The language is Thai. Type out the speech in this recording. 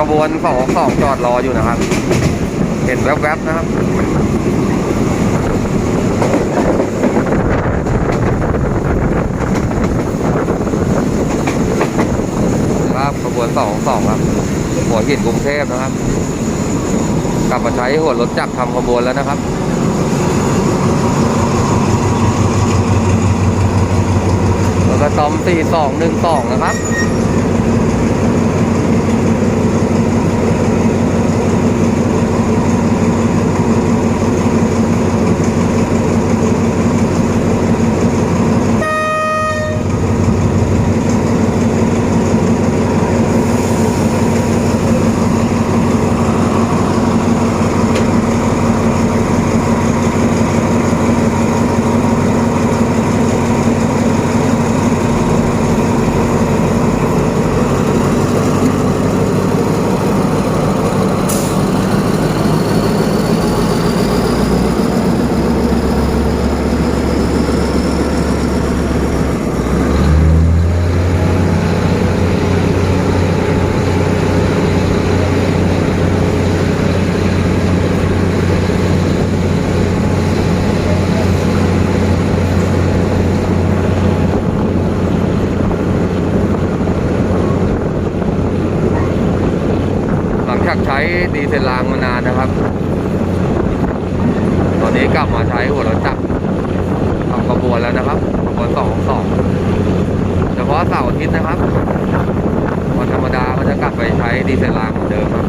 ขบวนสองสองจอดรออยู่นะครับ เห็นแวบๆนะครับครับขบวนสองสองครับหัวหินกรุงเทพนะครับ กลับมาใช้หัวรถจักรทำขบวนแล้วนะครับแล้วก็ตอมสี่สองหนึ่งสองนะครับ จากใช้ดีเซลรางมานานนะครับ ตอนนี้กลับมาใช้หัวรถจักรทำขบวนแล้วนะครับขบวนสองสองเฉพาะเสาร์อาทิตย์นะครับ วันธรรมดาก็จะกลับไปใช้ดีเซลรางเหมือนเดิมครับ